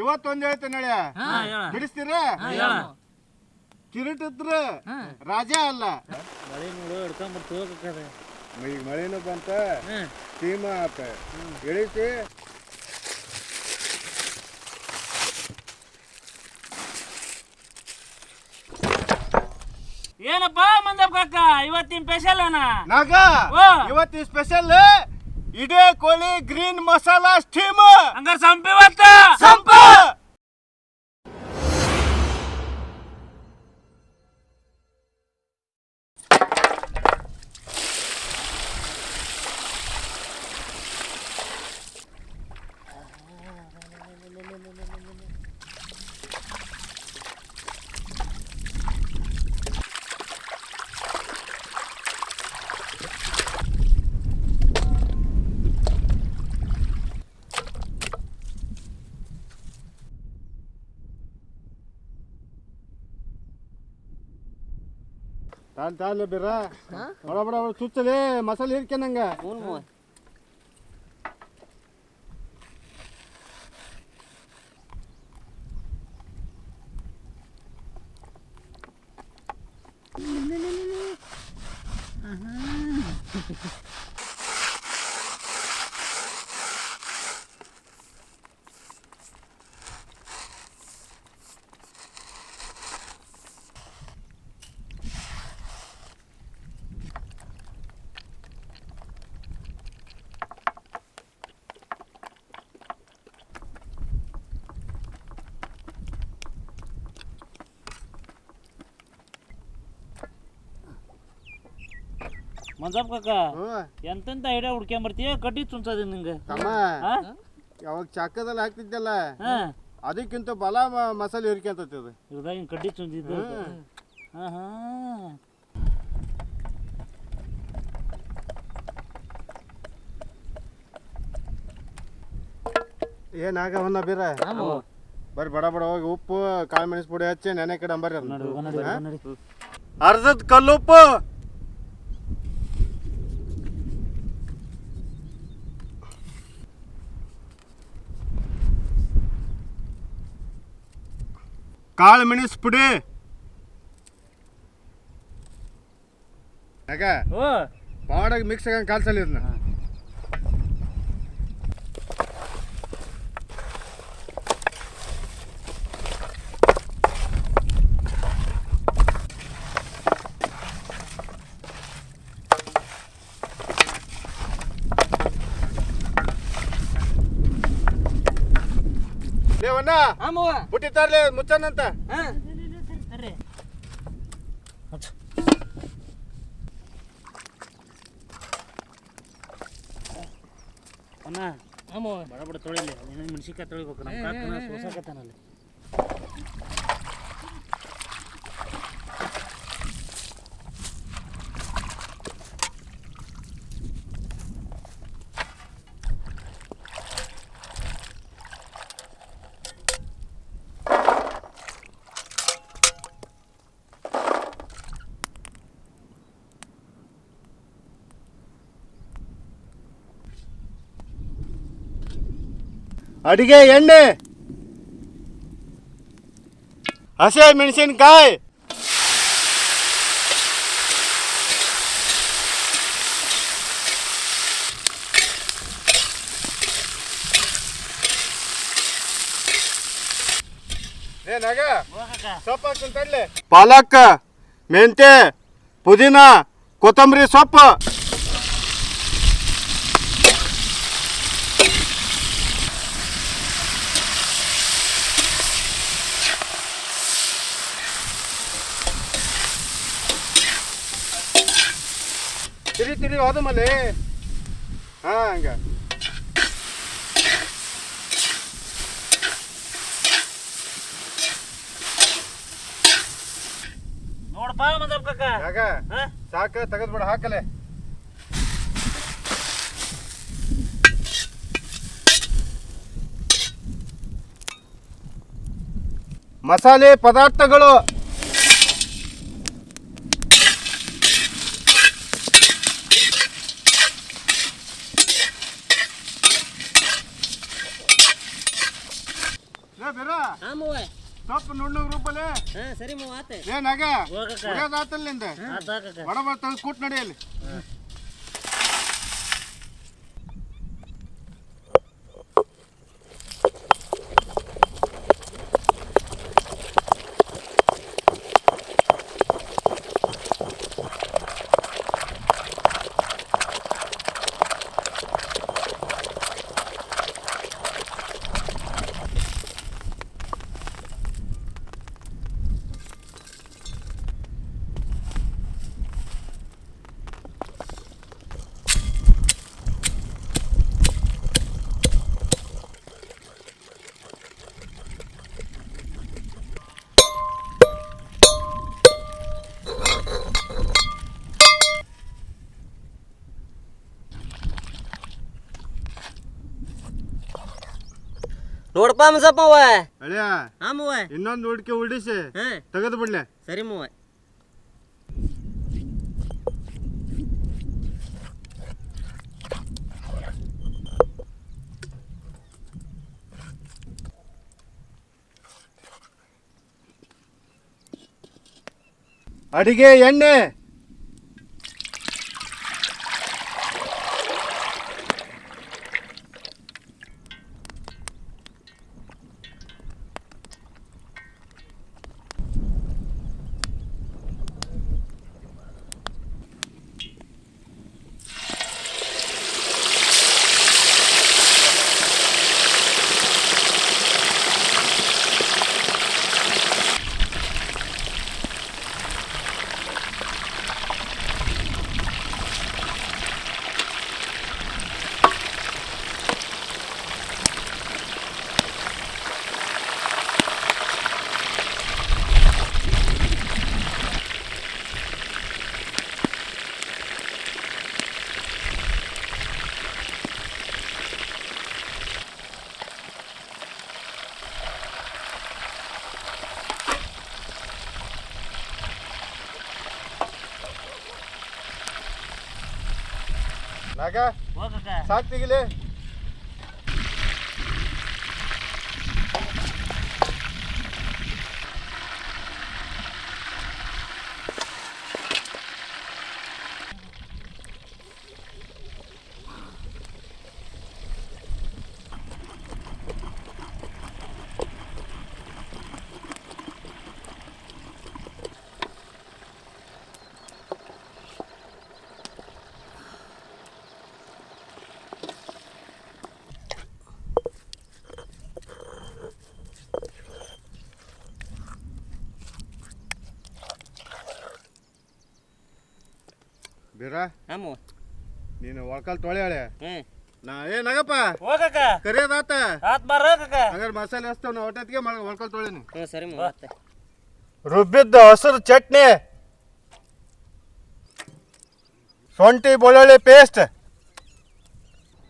ಇವತ್ತೊಂದ್ ಹೇಳ್ತೇನೆ ಹೇಳ. ಬಿಡಿಸ್ತೀರ? ಕಿರೀಟಿದ್ರ ರಾಜ ಅಲ್ಲ. ಮಳೆ ನೋಡು ಹೋಗಕ್ಕದ ಈಗ ಮಳೆನೂ ಬಂತ. ಸೀಮ ಆತ. ಇಳಿಸಿ ಏನಪ್ಪ ಮಂದಪ್ಪ ಕಾಕ? ಇವತ್ತಿನ ಸ್ಪೆಷಲ್ ಅಣ್ಣ. ನಾಗ? ಓ. ಇವತ್ತಿನ ಸ್ಪೆಷಲ್ ಇಡೇ ಕೋಳಿ ಗ್ರೀನ್ ಮಸಾಲಾ ಸ್ಟೀಮ್ ಹಂಗಾರ ಸಂಪಿ ಇವತ್ತ ತಾಲ್ ತಾಲ್ ಬಿರ ಬಡ ಬಡ ಬಡ ಚುಚ್ಚಲಿ ಮಸಾಲೆ ಹಿರ್ಕೆನಂಗ ಮಂದಪ್ಪ ಕಾಕ ಎಂತೆಂತ ಐಡಿಯಾ ಹುಡ್ಕೊಂಬರ್ತೀಯ ಕಟ್ಟಿ ಚುಂಚದ ನಿಂಗೆ. ತಮ್ಮ ಯಾವಾಗ ಚಾಕದಲ್ಲಿ ಹಾಕ್ತಿದ್ದಲ್ಲ ಅದಕ್ಕಿಂತ ಬಲ ಮ- ಮಸಾಲೆ ಹಿರ್ಕೊಂತತಿ ಅದು. ಇವ್ರದಾಗ ಕಡ್ಡಿ ಚುಂಚಿದ್ದು ಹಾ ಹಾ ಬೀರ? ಬರ್ರಿ ಬಡ ಬಡ ಹೋಗಿ ಉಪ್ಪು ಕಾಳು ಮೆಣಸು ಪುಡಿ ಹಚ್ಚಿ ನೆನೆ ಕಡೆ ಬರ್ರಿ ಹೋಗ ನಡಿ. ಅರ್ಧದ ಕಲ್ಲುಪ್ಪು. ಕಾಳು ಮೆಣಸು ಪುಡಿ ಓ. ಪಾಡಾಗಿ ಮಿಕ್ಸ್ ಆಗಂಗೆ ಕಾಲ್ಸಲ್ಲಿ ಇದನ್ನ ದೇವಣ್ಣ ಬುಟ್ಟಿ ತರ್ಲಿ ಮುಚ್ಚನಂತ ಅಣ್ಣ ಬಡ ಬಡ ತೊಳಿಲಿ ಮೆಣಸಿನ್ಕಾಯಿ ತೊಳಿಬೇಕು ನಮ್ಮ ಕಾಕನ ಸೋಸಾಕತ್ತಾನಲ್ಲಿ ಅಡಿಗೆ ಎಣ್ಣೆ. ಹಸಿ ಮೆಣಸಿನ್ಕಾಯಿ. ಪಾಲಕ್ ಮೆಂತೆ ಪುದೀನ ಕೊತ್ತಂಬರಿ ಸೊಪ್ಪು. ತಿರಿ ತಿರಿ ಹೋದ ಮೇಲೆ ಹಾ ಹಂಗ. ನೋಡಪ್ಪ ಮಂದಪ್ಪ ಕಾಕ. ಸಾಕ ತೆಗೆದ್ಬಿಡ ಹಾಕಲೆ. ಮಸಾಲೆ ಪದಾರ್ಥಗಳು ಏ ಬಿರ ಹಾ ಮೂವ ಹಾ ಸರಿ ಮೂವ ಆತ. ಏ ನಗ ಹೋಗಕ್ಕ. ಕುಡಿಯೋದಾತಲ್ಲಿಂದ ಆತ ಕಾಕ ಬಡ ಬಡ ತೆಗೆದು ಕೂಟ್ ನಡೆಯಲ್ಲಿ. ನೋಡಪ್ಪ ಮಸಪ್ಪ ಅವ್ವ. ಅಳಿಯ ಹಾ ಮೂವ. ಇನ್ನೊಂದು ಹುಡ್ಕಿ ಉಡಿಸಿ ಹಾ. ತೆಗೆದು ಬಿಡ್ಲೆ. ಸರಿ ಮೂವ. ಅಡಿಗೆ ಎಣ್ಣೆ. ನಾಗ ಹೋಗಕ್ಕ. ಬೀರ? ಹಾ ನೀನು ಒಳ್ಕಲ್ ತೊಳೆ ಹಳೆ. ಹ್ಮ್. ನಾ ಏ ನಗಪ್ಪ? ಹೋಗಕ್ಕ. ಕರಿಯೋದಾತ ಆತ್. ಬಾರ ಹೋಗಕ್ಕ. ಹಂಗಾರೆ ಮಸಾಲೆ ಹಚ್ತಾವ ನಾ ಹೊಟ್ಟೆತ್ಗೆ ಒಳ್ಕಲ್ ತೊಳೆನಿ ಹ್ಞೂ ಸರಿ ಮೂವ ಆತ ರುಬ್ಬಿದ್ದ ಹಸಿರು ಚಟ್ನಿ. ಶುಂಠಿ ಬೆಳ್ಳುಳ್ಳಿ ಪೇಸ್ಟ್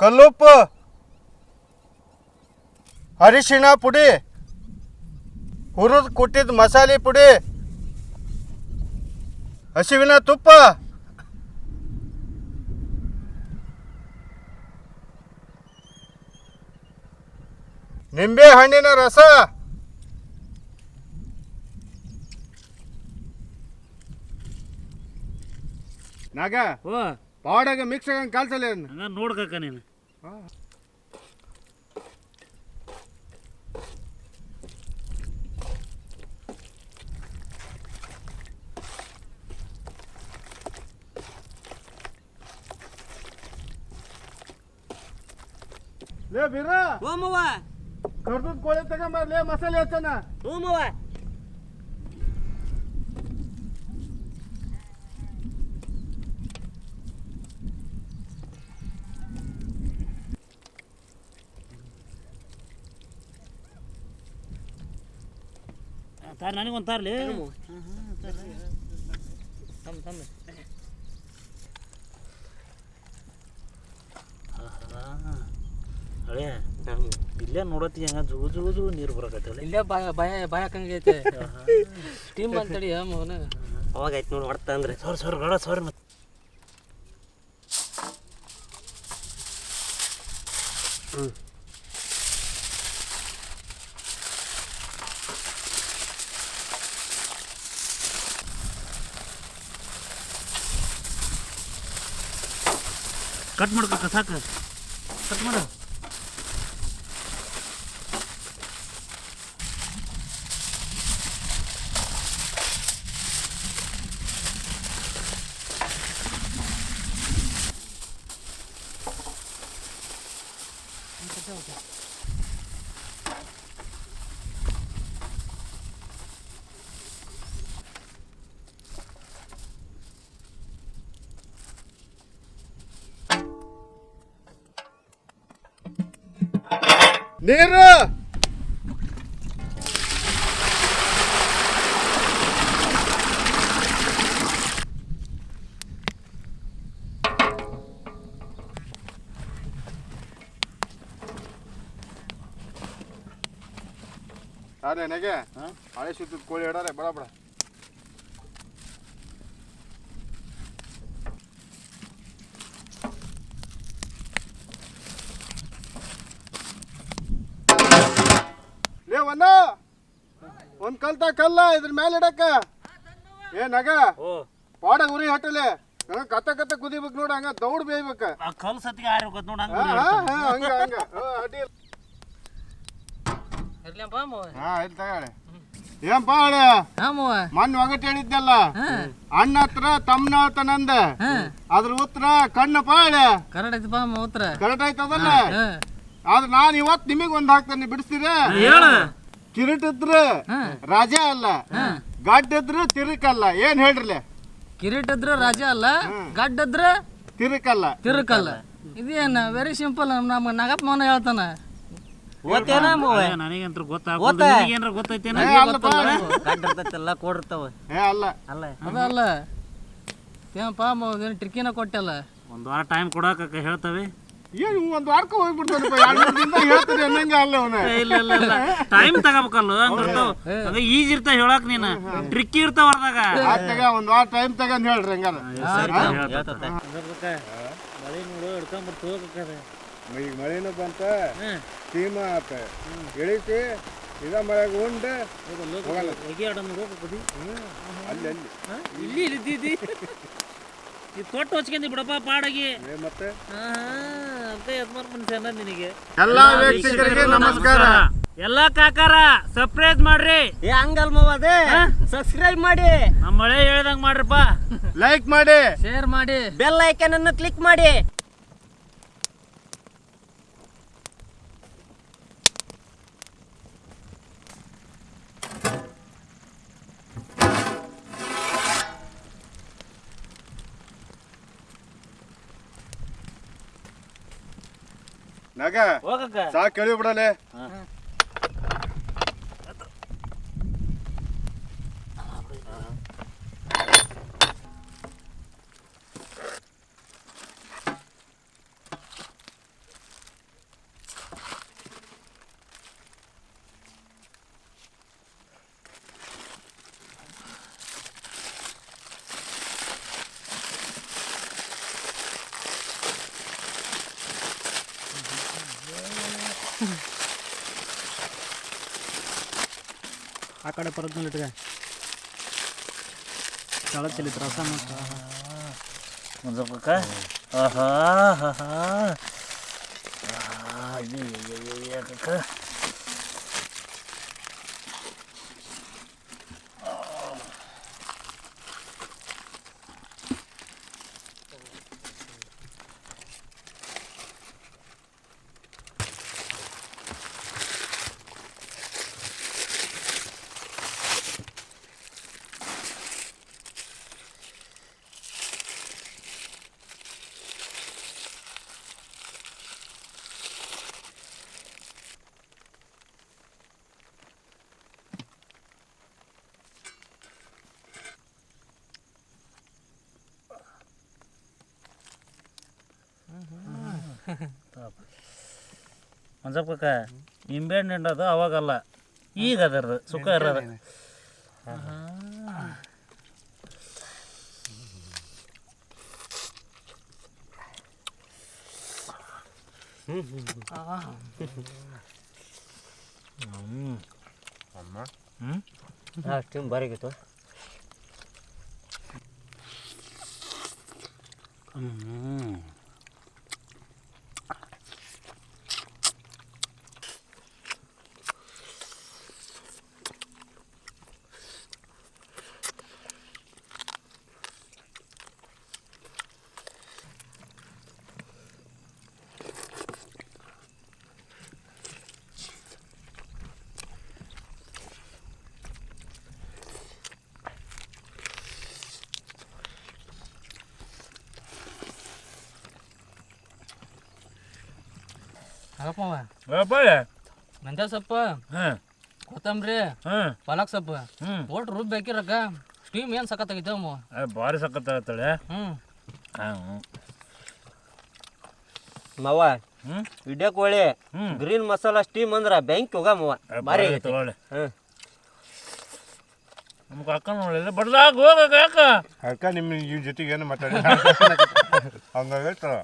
ಕಲ್ಲುಪ್ಪು. ಅರಿಶಿಣ ಪುಡಿ. ಹುರಿದು ಕುಟ್ಟಿದ ಮಸಾಲೆ ಪುಡಿ. ಹಸಿವಿನ ತುಪ್ಪ. ನಿಂಬೆ ಹಣ್ಣಿನ ರಸ. ನಾಗ ಓ ಪಾಡಾಗ ಮಿಕ್ಸ್ ಆಗಂಗೆ ಕಲ್ಸಲ್ಲ ಹಂಗ ನೋಡ್ಕಕ್ಕ ನೀನು. ಲೇ ಬೀರ. ಹ್ಞೂ ಮೂವ ಕರ್ದದ್ ಕೋಳಿ ತಗೊಂಬರ್ಲೇ ಮಸಾಲೆ ಹಚ್ಚನ ಹ್ಞೂ ಮೂವ ತಾರ್ ನನಗೊಂದು ತಾರ್ಲಿ ತಮ್ಮ ಇಲ್ಲೇ ನೋಡತ್ತಿ ಹಂಗ ಜೂ ಜೂ ಜೂ ನೀರು ಬರಕತ್ತಲ್ಲ ಇಲ್ಲೇ ಭಯ ಭಯ ಭಯ ಟೀಮ್ ಸ್ಟೀಮ್ ಅಂತೇಳಿ ಮಗನ? ಅವಾಗ ಆಯ್ತು ನೋಡಿ ಹೊಡ್ತಾ ಅಂದ್ರೆ. ಸೋರ್ ಸರ್ ಬೇಡ ಸರ್ ಮತ್ತೆ ಕಟ್ ಮಾಡ್ಬೇಕ ಸಾಕು ಕಟ್ ಮಾಡು. ನೀರು ಅದೇ ನೆಗೆ ಹಳೆ ಸುತ್ತಿದ ಕೋಳಿ ಇಡಾರೆ ಬಡ ಬಡ ಲೇ ಒಂದ ಒಂದ್ ಕಲ್ತ ಕಲ್ಲ ಇದ್ರ ಮೇಲೆ ಇಡಕ್ಕ. ಏ ನಗ. ಓ. ಪಾಡ ಉರಿ ಹಟ್ಟಲೆ ಕತ್ತ ಕತ್ತ ಕುದಿಬೇಕು ನೋಡ ಹಂಗ ದೌಡ್ ಬೇಯ್ಬೇಕ. ಆ ಕಲ್ ಸತ್ತಿಗೆ ಆರಿರ್ಬೇಕು ನೋಡು ಹಂಗೆ ಹಂಗ ಹಂಗ. ಹಾ, ಇಲ್ಲ. ಹಳೆ? ಹಾ ಮಾವ. ಮೊನ್ನೆ ಒಗಟ್ ಹೇಳಿದ್ದಲ್ಲ ಅಣ್ಣ ಹತ್ರ ತಮ್ಮನ ನಂದ. ಅದ್ರ ಉತ್ತರ ಕಣ್ಣ ಪಾಡ ಕರೆಕ್ಟ್ ಐತಿ ಬಾ ಮಾವ ಉತ್ತರ ಕರೆಕ್ಟ್ ಆಯ್ತದಲ್ಲ? ಆದ್ರೆ ನಾನು ಇವತ್ತು ನಿಮಗೆ ಒಂದ್ ಹಾಕ್ತೇನೆ ಬಿಡಿಸ್ತೀರ ಹೇಳ. ಇದ್ರೆ ರಾಜ ಅಲ್ಲ ಗಡ್ಡ ಇದ್ರೆ ತಿರುಕಲ್ಲ ಏನ್ ಹೇಳ್ರಿ ಕಿರೀಟ ಇದ್ರೆ ರಾಜ ಅಲ್ಲ ಗಡ್ಡ ಇದ್ರ ತಿರುಕಲ್ಲ. ತಿರುಕಲ್ಲ. ಇದೇನ ವೆರಿ ಸಿಂಪಲ್ ನಮ್ಮ ನಾಗಪ್ಪ ಮೌನ ಹೇಳ್ತಾನ. ಟ್ರಿಕಿನ ನನಗಂತೂ ಗೊತ್ತೈತೇನ? ಏ ಅಲ್ಲಪ್ಪ. ಗಡ್ಡಿರ್ತೈತೆಲ್ಲ ಕೊಡಿರ್ತಾವ ಏ ಅಲ್ಲ. ಅಲ್ಲ. ಅದಲ್ಲ. ಏನಪ್ಪ ಟ್ರಿಕ್ಕಿನ ಕೊಟ್ಟಲ್ಲ. ಒಂದ್ ವಾರ ಟೈಮ್ ಕೊಡಕ ಹೇಳ್ತವೆ. ಏನ್ ಒಂದು ವಾರಕ್ಕೆ ಹೋಗ್ಬಿಡ್ತಾನಪ್ಪ ಎರಡು ಮೂರು ದಿನದಾಗ ಹೇಳ್ತಾರೆ ಅನ್ನಂಗ ಅಲ್ಲ ಅವನ. ಇಲ್ಲ ಇಲ್ಲ ಇಲ್ಲ. ಟೈಮ್ ತಗೋಬೇಕಲ್ಲ ಹಂಗಿರ್ತಾವ ಅದ ಈಜಿ ಇರ್ತಾವ ಹೇಳಕ್ ನೀನು. ಟ್ರಿಕ್ ಇರ್ತಾವ ಅರ್ದಾಗ ಆತಾಗ ಒಂದು ವಾರ ಟೈಮ್ ತಗಂದ್ ಹೇಳ್ರಿ ಹಂಗಾರ. ಮಳೆ ನೋಡು ಹಿಡ್ಕೊಂಡ್ಬಿಟ್ಟು ಹೋಗ್ಬೇಕದ ಈಗ ಮಳೆನೂ ಬಂತ ಸೀಮ ಆತ. ಇಳಿಸಿ ಇದ ಮಳೆಗೆ ಉಂಡ ಹೊಗೆ ಆಡಮ್ ಹೋಗ್ಬೇಕದಿ ಅಲ್ಲಿ ಅಲ್ಲಿ. ಇಲ್ಲಿ ತೊಟ್ಟು ಹಚ್ಕೊಂಡಿ ಬಿಡಪ್ಪ ಪಾಡಗಿ. ಮತ್ತೆ? ಹಾ. ಎಲ್ಲಾ ವೀಕ್ಷಕರಿಗೆ ನಮಸ್ಕಾರ. ಎಲ್ಲಾ ಕಾಕಾರ ಸರ್ಪ್ರೈಸ್ ಮಾಡ್ರಿ. ಏ ಹಂಗಲ್ ಮವ ಅದೇ ಸಬ್ಸ್ಕ್ರೈಬ್ ಮಾಡಿ. ನಮ್ಮ ಮಳೆ ಹೇಳ್ದಂಗ್ ಮಾಡ್ರಪ್ಪ. ಲೈಕ್ ಮಾಡಿ. ಶೇರ್ ಮಾಡಿ. ಬೆಲ್ ಐಕನ್ ಅನ್ನು ಕ್ಲಿಕ್ ಮಾಡಿ. ನಗ ಹೋಗಕ್ಕ. ಸಾಕ್ ಕೇಳಿ ಬಿಡಲೆ. ಆ ಕಡೆ ಪರದ ಮೇಲೆ ಇಟ್ಕ ಚಳ ಚಲಿತ್ ರಸ ಮತ್ತ ಒಂದು ಸ್ವಲ್ಪ ಆಹಾ ಆಹಾ ಇದು ನಿಂಬೆ ಹಣ್ಣು ಹಿಂಡೋದು ಅವಾಗಲ್ಲ. ಈಗ ಅದರ ಸುಖ ಇರೋದು. ಅಷ್ಟು ಬರಿಗಿತ್ತು ಹ್ಞೂ ಆಗಪ್ಪ ಅವ. ವ್ಯಾಪಾರ ಮೆಂತ್ಯ ಸೊಪ್ಪು ಕೊತ್ತಂಬರಿ ಹಾಂ. ಪಾಲಕ್ ಸೊಪ್ಪು. ಹ್ಞೂ ಒಟ್ಟು ರುಬ್ಬಿ ಹಾಕಿರಕ್ಕ ಸ್ಟೀಮ್ ಏನು ಸಖತ್ತಾಗೈತೆ ಅಮ್ಮ ಭಾರಿ ಸಖತ್ತಾಗತ್ತಳೆ. ಹ್ಞೂ ಮವ್ವ ಮಾವ ಹ್ಞೂ ವಿಡಿಯೋ ಕೋಳಿ ಹ್ಮ್. ಗ್ರೀನ್ ಮಸಾಲ ಸ್ಟೀಮ್ ಅಂದ್ರ ಬ್ಯಾಂಕ್ ಹೋಗ ಮಾವ. ಭಾರಿ ಆಗೈತೆ. ನಮ್ಮ ಅಕ್ಕ ನೋಡಿಲ್ಲ ಬಡ್ದಾಗ ಹೋಗಕ್ಕ ಯಾಕ? ಅಕ್ಕ ನಿಮ್ಮ ಈ ಜೊತೆಗೆ ಏನು ಮಾತಾಡಿ ಹಂಗಾಗೈತಲ್ಲ